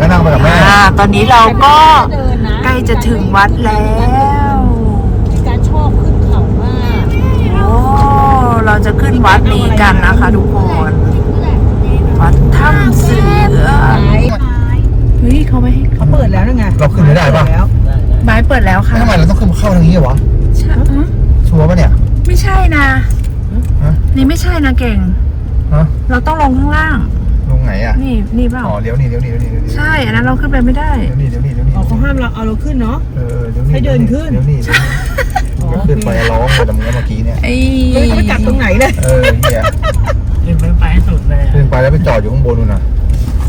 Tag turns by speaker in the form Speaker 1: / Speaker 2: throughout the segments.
Speaker 1: ก็นั่งไปกับแม่
Speaker 2: อ่าตอนนี้เราก็
Speaker 3: เดินนะ
Speaker 2: ใกล้จะถึงวัดแล้ว
Speaker 3: มีการชอบขึ้นเขามาก
Speaker 2: โอ้เราจะขึ้นวัดนี้กันนะคะทุกคน วัดถ้ำเสือเฮ้ยเขาไม่ให้
Speaker 3: เขาเปิดแล้วนะไง
Speaker 1: เราขึ้นไม่ได้ปะ
Speaker 3: แล้ว
Speaker 2: ไม้เปิดแล้วค่ะ
Speaker 1: ทำไมเราต้องขึ้นเข้าทางนี้วะ
Speaker 2: ใช่อืม
Speaker 1: ชัวร์ปะเนี่ย
Speaker 2: ไม่ใช่นะ
Speaker 1: ฮะ
Speaker 2: นี่ไม่ใช่นะเก่ง
Speaker 1: ฮะ
Speaker 2: เราต้องลงข้างล่าง
Speaker 1: ลงไหนอะ
Speaker 2: นี่นี่เปล่า
Speaker 1: อ๋อเลี้ยวนี่เลี้ยวนี่เลี้ยวนี่เลี้ยวนี่
Speaker 2: ใช่อันนั้นเราขึ้นไปไม่ได้
Speaker 1: เลี้ยวนี่เลี้ยวนี่เลี้ยวนี่
Speaker 3: อ๋อเขาห้ามเราเอาเราขึ้นเนาะ
Speaker 1: เออเลี้ยวนี่
Speaker 3: ให้เดินขึ้น
Speaker 1: เลี้ยวนี่เลี้ยวนี่ก็ขึ้นไปร้องไปตรงนี้เมื่อกี้เนี่ย
Speaker 2: ไอ้
Speaker 3: เฮ้ยไปกัดตรงไหนเลย
Speaker 1: เออเฮีย
Speaker 4: ขึ้นไปไปให้สุดเลย
Speaker 1: ขึ้นไปแล้วไปจอดอยู่ข้างบนนู่นน่ะ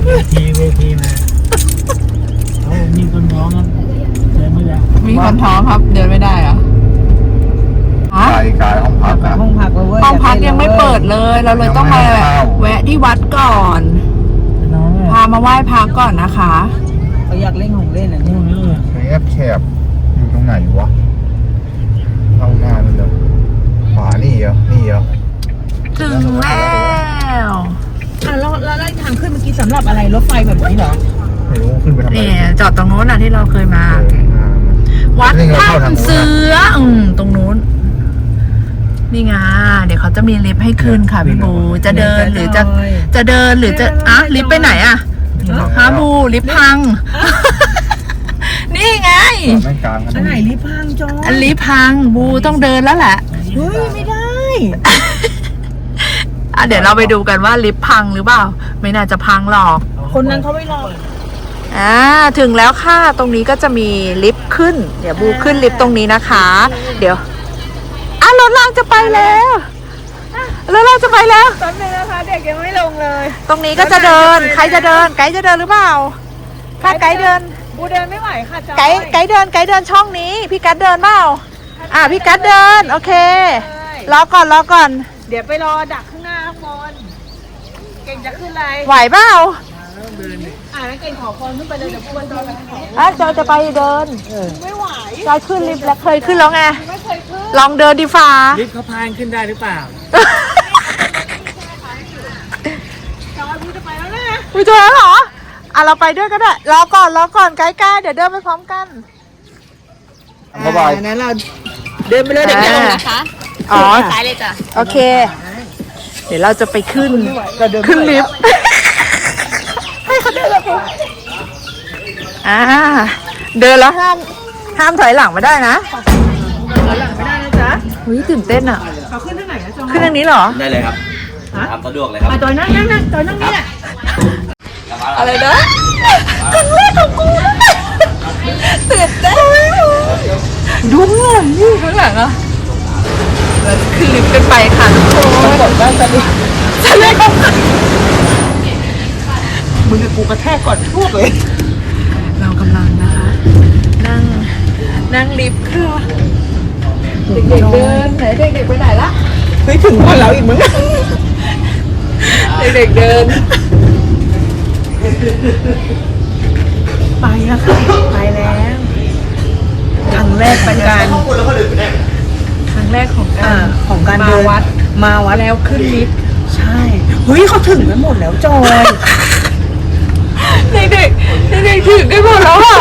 Speaker 4: เวทีเวทีมาเอามีคนร้องครับเดินไม่ได้
Speaker 2: มีคนท้องครับเดินไม่ได้เหรอฮะ
Speaker 1: กายกายห้องพักอะ
Speaker 3: ห้องพักเราเว้ย
Speaker 2: ห้องพักยังไม่เปิดเลย เราเลยต้องมา
Speaker 1: ยังไม่ให้เข้า
Speaker 2: แวะที่วัดก่อน
Speaker 4: น้อง
Speaker 2: พามาไหว้พระก่อนนะคะ
Speaker 3: เขาอยากเล่นของเล่นอะ
Speaker 4: นู่
Speaker 3: นี่
Speaker 4: นนู่น
Speaker 1: ในแอปแคบอยู่ตรงไหนวะเข้าหน้ามันเลยขวานี่เหรอนี่เหรอ
Speaker 2: ถึงแล้ว
Speaker 3: อะแล้วแล้วไล่ทางขึ้นเมื่อกี้สำหรับอะไรรถไฟแบบนี้เหรอ
Speaker 1: ไม่รู้ขึ้นไปทำไม
Speaker 2: นี่จอดตรงโน้นน่ะที่เราเคยมา
Speaker 1: เอออ่า
Speaker 2: วัด
Speaker 1: นี่ไงเข้าทางนู้น
Speaker 2: ถ้ำเสืออืมตรงนู้น นี่ไงเดี๋ยวเขาจะมีลิฟต์ให้ขึ้นค่ะพี่บูจะเดินหรือจะจะเดินหรือจะอะลิฟต์ไปไหนอะฮาบูลิฟต์พัง นี่ไง
Speaker 1: จอดแม่งกลางถน
Speaker 3: อัน
Speaker 1: น
Speaker 3: ไหนรีบพังจอ
Speaker 2: อันลิฟต์พังบูต้องเดินแล้วแหละ
Speaker 3: เฮ้ยไม่ได้
Speaker 2: อะเดี๋ยวเราไปดูกันว่าลิฟต์พังหรือเปล่า ไม่น่าจะพังหรอก
Speaker 3: คนนั้นเขาไม่รอ
Speaker 2: อ่าถึงแล้วค่ะ ตรงนี้ก็จะมีลิฟต์ขึ้น เดี๋ยวบูขึ้นลิฟต์ตรงนี้นะคะ เดี๋ยว อะรถรางจะไปแล้วรถรางจะไปแล้ว
Speaker 3: แป๊บนึงนะคะ เด็กยังไม่ลงเลย
Speaker 2: ตรงนี้ก็จะเดิน ใครจะเดิน ไกด์จะเดินหรือเปล่า ถ้าไกด์เดิน
Speaker 3: บูเดินไม่ไหวค่ะจอย
Speaker 2: ไกด์ไกด์เดิน ไกด์เดินช่องนี้ พี่กัดเดินเปล่า อะพี่กัดเดิน โอเค รอก่อน รอก่อน
Speaker 3: เดี๋ยวไปรอดักข้างหน้าข้างบน เก่งจะขึ้นอะไร
Speaker 2: ไหวเปล่า
Speaker 3: อ่าเก่งขอพรขึ้นไปเลยเดี๋ยวพูดจอยไปขอ
Speaker 2: อะจอยจะไปเดิน
Speaker 3: ไม่ไหว
Speaker 2: จอยขึ้นลิฟต์แล้วเคยขึ้นแล้วไง
Speaker 3: ไม่เคยขึ้น
Speaker 2: ลองเดินดีฟ้า
Speaker 4: ลิฟต์เขาพานขึ้นได้หรือเปล่า
Speaker 3: จอยพูดจะไปแล้วนะ
Speaker 2: ไปเจอแล้วเหรออะเราไปด้วยก็ได้รอก่อนรอก่อนไกด์กายเดี๋ยวเดินไปพร้อมกัน
Speaker 1: บ๊ายบาย
Speaker 3: นั้นเราเดินไปเลยเด็กจะลงนะคะ
Speaker 2: อ๋อ
Speaker 3: ซ้ายเลยจ้ะ
Speaker 2: โอเค เดี๋ยวเราจะไปขึ้นขึ้นลิฟต์ให้เขาเดินแล้วอ่าเดินแล้วห้ามห้ามถอยหลังไม่ได้นะ ฮ้ยตื่นเต้นอะ
Speaker 3: เขาขึ้นที่ไหนนะจอย
Speaker 2: ขึ้นทางนี้เหรอ
Speaker 5: ได้เลยครับทำสะดวกเลยครับ
Speaker 3: อะจอยนั่งนั่งนั่งจอยนั่งนี่แหละ
Speaker 2: อะไรนะครั้งแรกของกูนะตื่นเต้นดูข้างหลังนี่ข้างหลังอะเราจะขึ้นลิฟต์กันไปค่ะทุกคนบอกว่าจะดิจะเรียกเขา
Speaker 3: มึงกับกูกระแทกก่อนพวกเลย
Speaker 2: เรากำลังนะคะ นั่งนั่งลิฟต์ค่ะ เด็กๆเดินไหนเด็กๆไปไหนละ
Speaker 3: เฮ้ยถึงคนเราอีกมึง
Speaker 2: เด็กๆเดิน
Speaker 3: ไปแล้วค่ะไปแล้วครั้งแรกเป็นการ
Speaker 2: ครั้งแรกของกา
Speaker 3: อ่ารของการ
Speaker 2: มา
Speaker 3: เดิน
Speaker 2: วัด
Speaker 3: มาวัด
Speaker 2: แล้วขึ้นลิฟต์
Speaker 3: ใช่เฮ้ยเขาถึงกันหมดแล้วจอย
Speaker 2: เด็กๆเด็กๆถึงกันหมดแล้วอะ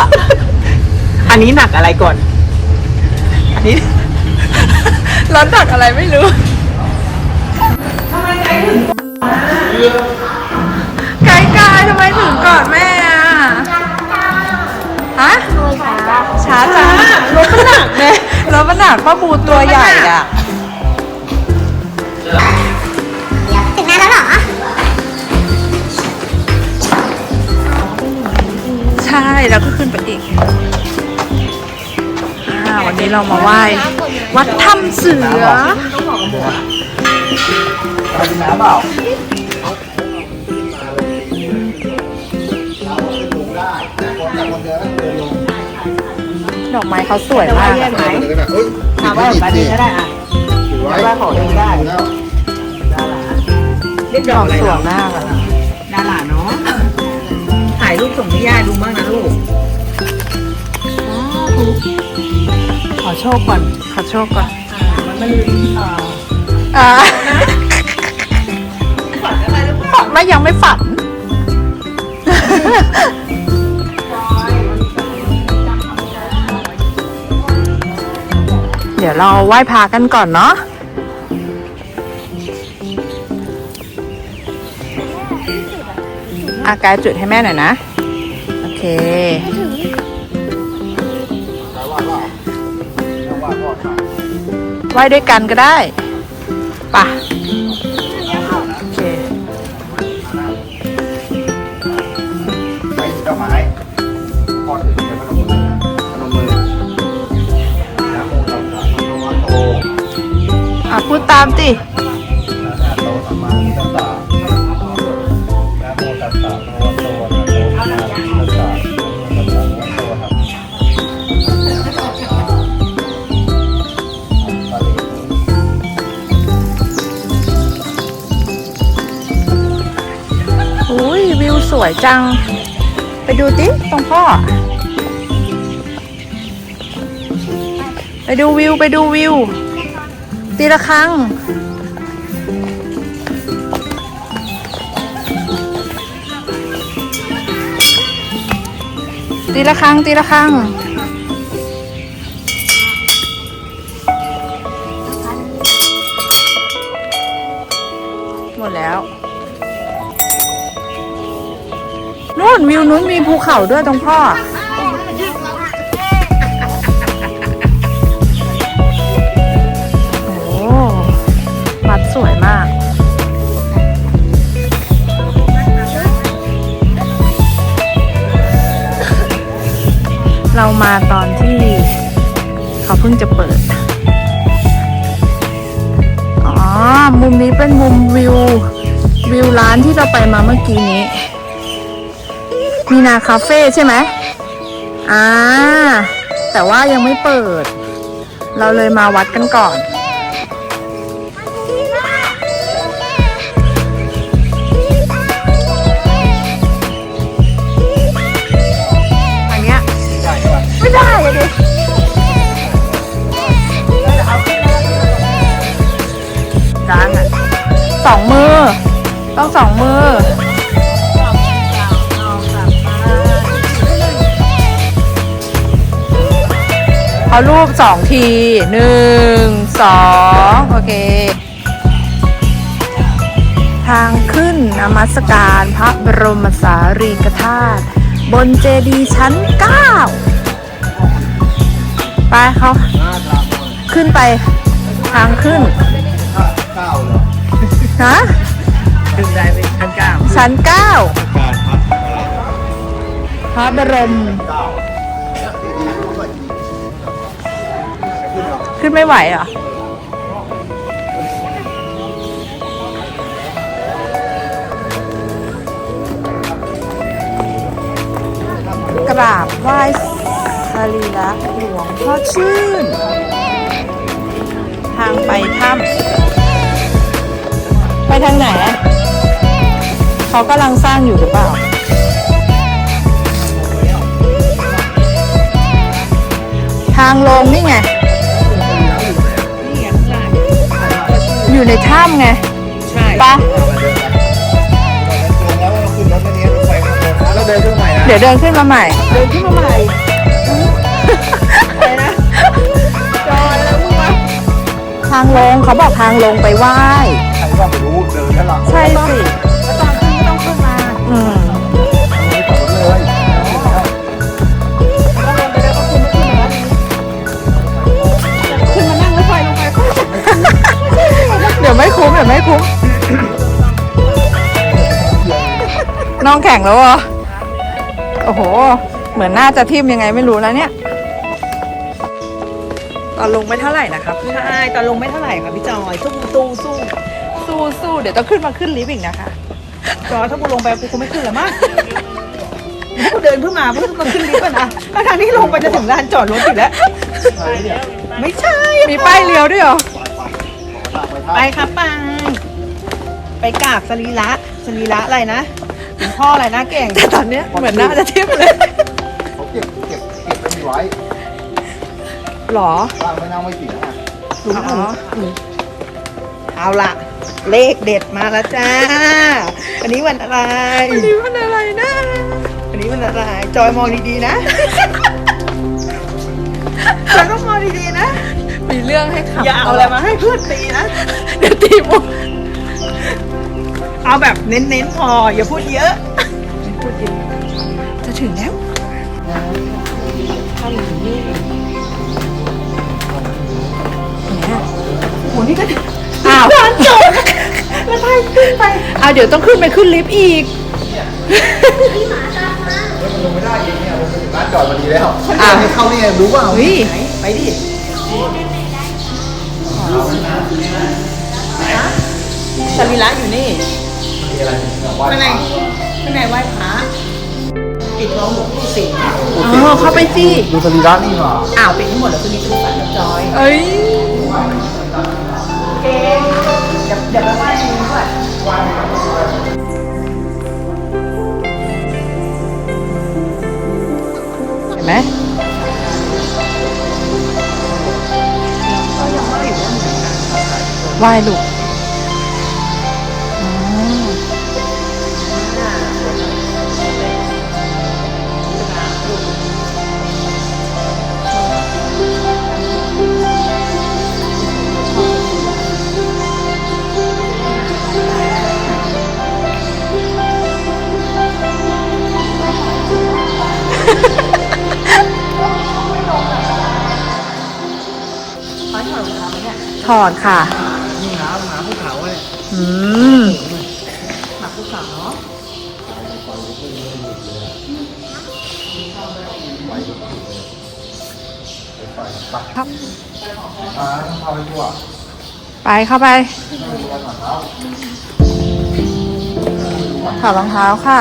Speaker 3: อันนี้หนักอะไรก่อน อันนี้
Speaker 2: ร้อนตักอะไรไม่รู้ไกด์กายทำไมถึงก่อนแม่อะฮะช้าจ้ารถมันหนักเลยรถมันหนักป้าบูตัวใหญ่อะ
Speaker 6: ถึงนานแล้วเหรอ
Speaker 2: ใช่แล้วก็ขึ้นไปอีก อ่าวันนี้เรามาไหว้วัดถ้ำเสือ
Speaker 1: ไปกินน้ำเปล่า
Speaker 2: ดอกไม้เขาสวยมาก
Speaker 3: ไหม
Speaker 1: ถามว่าแบบนี้ก็ได้อะถือไว้ว่าของเองได้
Speaker 3: เรียกด
Speaker 2: ด
Speaker 3: อ
Speaker 2: อกก
Speaker 3: อะไร
Speaker 2: สวย
Speaker 3: เนาะ
Speaker 2: มากอะ
Speaker 3: ดาราเนาะถ่ายรูปส่งให้ย่าดูบ้างนะลูก
Speaker 2: ข ขอโชคก่อน ขอโชคก่อน
Speaker 3: มันอ่าฝันอะไรหรือเปล้
Speaker 2: วายังไม่ฝันเดี๋ยวเราไหว้พากันก่อนเนาะ อากายจุดให้แม่หน่อยนะ โอเค ไหว้ด้วยกันก็ได้ไป่ะโอเค
Speaker 1: ไปดอกไม้พอถึงจะพนมมือพนมมือนะโมตัสสะภะคะวะโต
Speaker 2: อะพูดตามติ
Speaker 1: วิวส
Speaker 2: วยจัง ไปดูติตรงพ่อ ไปดูวิว ไปดูวิว ตีละครั้งตีละครั้งตีละครั้งหมดแล้ว นู่นวิวนู้นมีภูเขาด้วยตรงพ่อ โอ้วัดสวยมากเรามาตอนที่เขาเพิ่งจะเปิด อ๋อ มุมนี้เป็นมุมวิว วิวร้านที่เราไปมาเมื่อกี้นี้ มีนาคาเฟ่ใช่ไหมอ่าแต่ว่ายังไม่เปิด เราเลยมาวัดกันก่อน อันเนี้ยไม่ได้อะดิร้านอะสองมือ ต้องสองมือ เอารูปสองทีหนึ่งสองโอเค ทางขึ้นนมัสการพระบรมสารีริกธาตุบนเจดีย์ชั้น9ไปเขาขึ้นไปทางขึ้น
Speaker 1: เก้าเหรอ
Speaker 2: ฮะ
Speaker 4: ขึ้นได้ไปชั้นเก้า
Speaker 2: ชั้น9
Speaker 1: การพัด
Speaker 2: พระบรม ขึ้นไม่ไหวเหรอกราบไหว้สรีระหลวงพ่อชื่น ทางไปถ้ำไปทางไหน เขากำลังสร้างอยู่หรือเปล่า ทางลงนี่ไง อยู่ในถ้ำไง
Speaker 3: ใช่
Speaker 2: ปะ
Speaker 1: ลงแล้วเราขึ้นรถอันนี้รถไฟข้างบนนะแล้วเดินขึ้นใหม่นะ
Speaker 2: เดี๋ยวเดินขึ้นมาใหม่
Speaker 3: เดินขึ้นมาใหม่อะไรนะจอยแล้วมึงวะ
Speaker 2: ทางลงเขาบอกทางลงไปไหว้
Speaker 1: ใครก็ไม่รู้เดินแล้วหลัง
Speaker 2: ใช่สิ ดี๋ยวไม่คุ้มเดี๋ยวไม่คุ้ม น้องแข่งแล้วเหรอ โอ้โห เหมือนน่าจะทิมยังไงไม่รู้แล้วเนี่ย ตอนลงไม่เท่าไหร่นะครับ
Speaker 3: ใช่ตอนลงไม่เท่าไหร่ค่ะพี่จอยสู้ตู้สู้
Speaker 2: สู้สู้เดี๋ยวต้องขึ้นมาขึ้นลิฟต์อีกนะคะ
Speaker 3: จอยถ้ากูลงไปกูคงไม่ขึ้นหรอกมั้งกูเดินเพื่อมาเพื่อมาขึ้นลิฟต์อะนะแล้วทางที่ลงไปจะถึงลานจอดรถอยู่แล้ว ไม่ใช่
Speaker 2: มีป้ายเลี้ยวด้วยเหรอ
Speaker 3: ไปครับไปไปกราบสรีระสรีระอะไรนะหลวงพ่ออะไรนะเก่ง
Speaker 2: แต่ตอนเนี้ยเหมือนน่าจะทิมเลย
Speaker 1: เขาเก็บเก็บเก็บไปไว้
Speaker 2: หรอ
Speaker 1: ว่างไม่นั่งไม่ถึงอะ
Speaker 3: หลุมหลุมเอาละเลขเด็ดมาแล้วจ้า อันนี้วันอะไร
Speaker 2: นี่มันอะไรนะ
Speaker 3: อันนี้วันอะไร จอยมองดีๆนะ จอยต้องมองดีๆนะ
Speaker 2: มมีเรื่องให้ขับ
Speaker 3: อย่าเอาอะไรมาให้เพื่อนตีนะ
Speaker 2: เดี๋ยวตีมุก
Speaker 3: เอาแบบเน้นๆพอ อย่าพูดเยอะ
Speaker 2: จะถึงแล้ว
Speaker 3: โหนี่ก็
Speaker 2: อ้าว
Speaker 3: ร้านจอดแล้วพายขึ้นไป
Speaker 2: อ้าวเดี๋ยวต้องขึ้นไปขึ้นลิฟต์อีก
Speaker 1: ลงไม่ได้อีกเนี่ยลงไปถึงร้านจอดพอดีแล้ว
Speaker 2: อะ
Speaker 1: ให้เข้านี่ไงรู้เปล่า
Speaker 2: เฮ้ย
Speaker 3: ไปดิ สรีระอยู่นี่
Speaker 1: มีอะไรเนี่ยว่า
Speaker 3: ข้างในข้างในไหว้พระปิดทองหลวงปู่สิงห์
Speaker 2: อ๋อเข้าไปสิ
Speaker 1: ดูสรีระนี่หว่า
Speaker 3: อ้าวปิดทั้งหมดแล้วคืนนี้เป็นฝันกับจอย
Speaker 2: เอ้ย
Speaker 3: เก่งเดี๋ยวเดี๋ยวไปไหว้ตรงนี้ก่อน
Speaker 2: เห็นไหม ไหว้ลูกอ๋อถอดค่ะ
Speaker 3: เข้า
Speaker 1: ไป
Speaker 2: ถอดรองเท้าค่ะ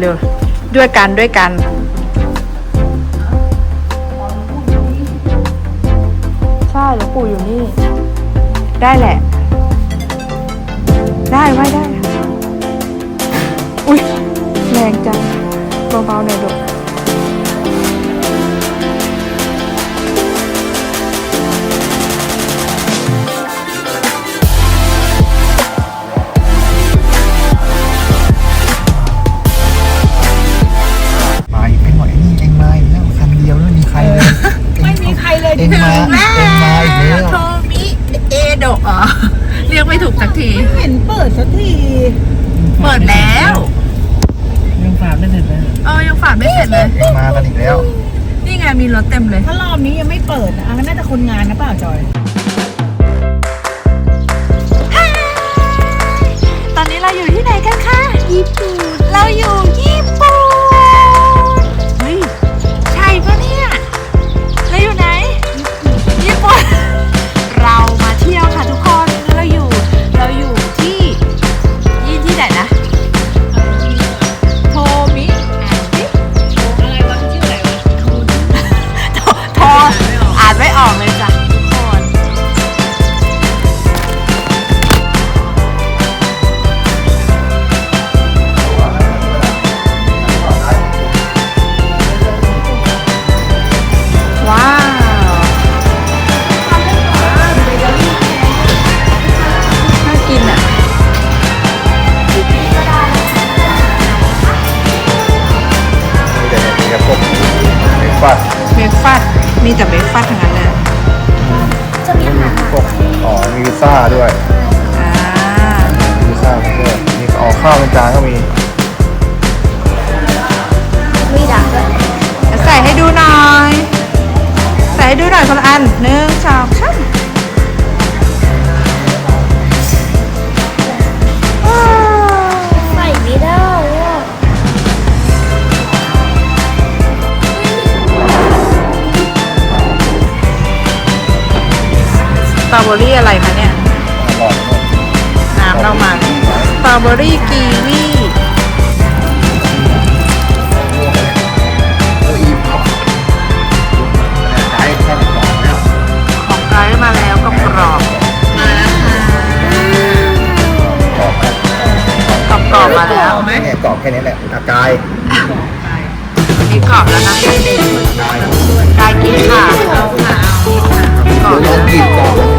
Speaker 2: เร็วๆเอาเร็ว ด้วยกันด้วยกัน ใช่หลวงปู่อยู่นี่ ได้แหละ ได้ไหว้ได้ค่ะอุ้ยแรงจังเบาๆหน่อยลูก
Speaker 3: ปิด
Speaker 2: แล้ว
Speaker 4: ยังฝากไม่เสร็จเลย
Speaker 2: เออยังฝาดไม่เสร็จเลย
Speaker 1: เองมากันอีกแล้ว
Speaker 2: นี่ไงมีรถเต็มเลย
Speaker 3: ถ้ารอบนี้ยังไม่เปิดนะอะน่าจะคนงานนะเปล่าจอย
Speaker 2: ตอนนี้เราอยู่ที่ไหนกันคะ ญี่ปุ่น เราอยู่ญี่ปุ่น เบ
Speaker 1: อ
Speaker 2: รี่อะไรคะเนี่ย
Speaker 1: หลอดหมด
Speaker 2: น้ำเรามาสตรอเบอรี่กีวี
Speaker 1: เอออีกครับใจแค่หลอดแล้ว
Speaker 2: ของไกด์มาแล้วก็กรอบมาแล้วค่ะ
Speaker 1: กรอบครับ
Speaker 2: กรอบกรอบๆมาแล้ว
Speaker 1: เนี่ยกรอบแค่นี้แหละอากาย
Speaker 2: นี่กรอบแล้วนะ
Speaker 1: กาย
Speaker 2: กายกินค่ะกรอบ
Speaker 1: ลองกินกรอบ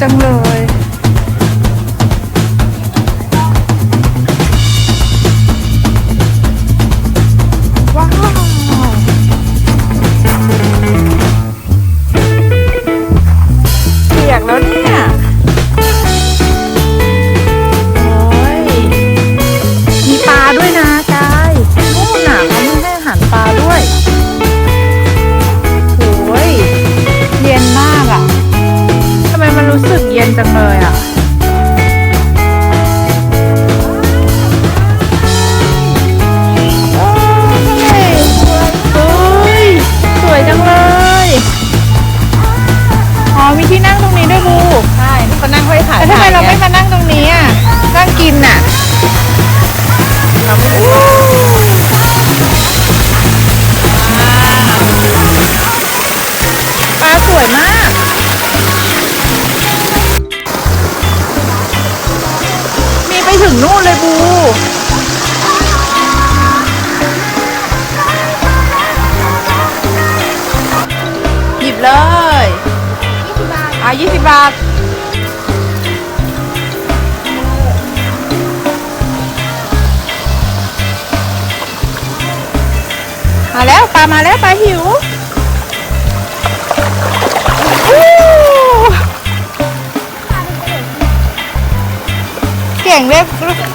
Speaker 1: จังเล
Speaker 2: จังเลย หยิบเลยอะยี่สิบบาท มาแล้วปลามาแล้วปลาหิวอู้เก่งเลยหิว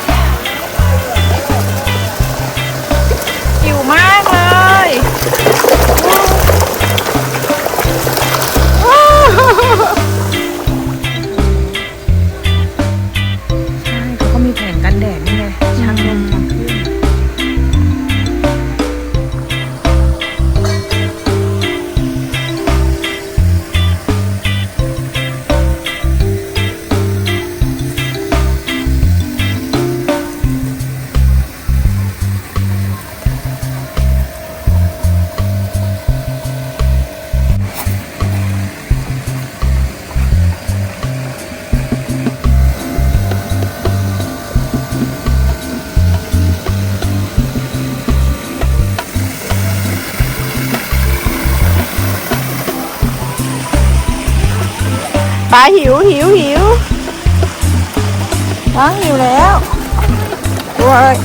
Speaker 2: ปลาหิวหิวหิวน้องหิวแล้วโอ้ย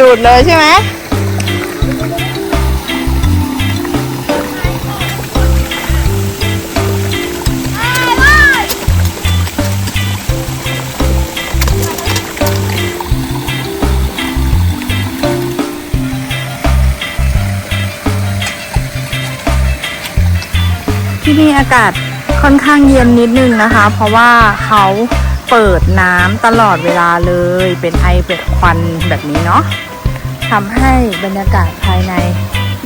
Speaker 2: ดูดเลยใช่ไหมากาศค่อนข้างเย็นนิดนึงนะคะ เพราะว่าเขาเปิดน้ำตลอดเวลาเลยเป็นไอเป็นควันแบบนี้เนาะทำให้บรรยากาศภายใน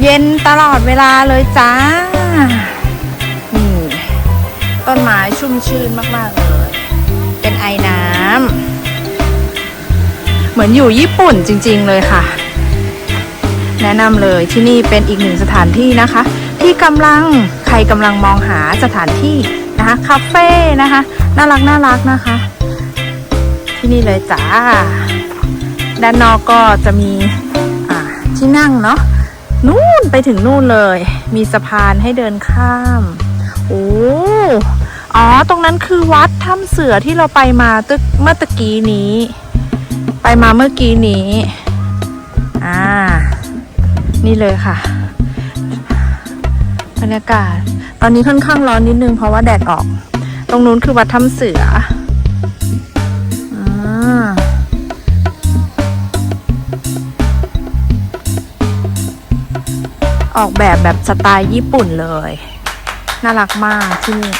Speaker 2: เย็นตลอดเวลาเลยจ้านี่ต้นไม้ชุ่มชื่นมากๆเลย เป็นไอน้ำเหมือนอยู่ญี่ปุ่นจริง ๆ เลยค่ะ แนะนำเลยที่นี่เป็นอีกหนึ่งสถานที่นะคะ ที่กำลัง ใครกำลังมองหาสถานที่นะคะคาเฟ่นะคะน่ารักน่ารักนะคะ ที่นี่เลยจ้า ด้านนอกก็จะมีที่นั่งเนาะนู่นไปถึงนู่นเลย มีสะพานให้เดินข้ามโอ้อ๋อ ตรงนั้นคือวัดถ้ำเสือที่เราไปมาตึกเมื่อตะกี้นี้ ไปมาเมื่อกี้นี้ อ่า นี่เลยค่ะ บรรยากาศ ตอนนี้ค่อนข้างร้อนนิดนึงเพราะว่าแดดออก ตรงนู้นคือวัดถ้ำเสืออออกแบบแบบสไตล์ญี่ปุ่นเลย น่ารักมากที่นี่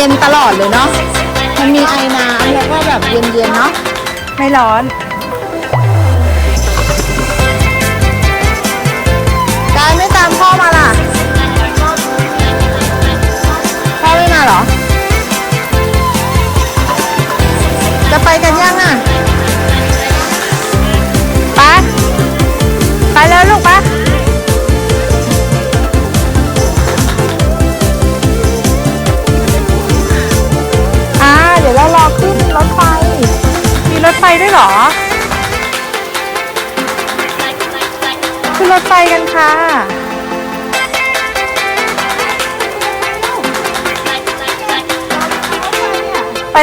Speaker 2: เย็นตลอดเลยเนาะ มันมีไอน้ำแล้วก็แบบเย็นๆเนาะ ไม่ร้อน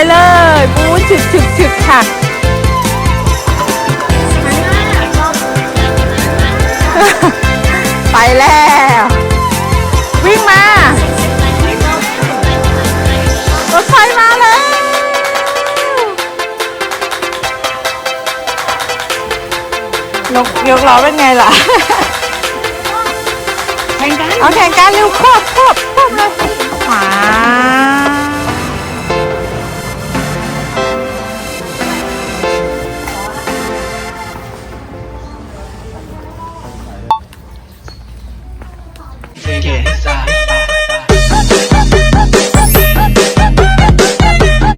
Speaker 2: เลยปูนฉึกฉึกฉึกค่ะ ไปแล้ว วิ่งมารถไฟมาแล้วยกยกล้อเป็นไงล่ะ
Speaker 3: แข่งกัน
Speaker 2: เอาแข่งกันเร็วควบควบควบเลยว้าว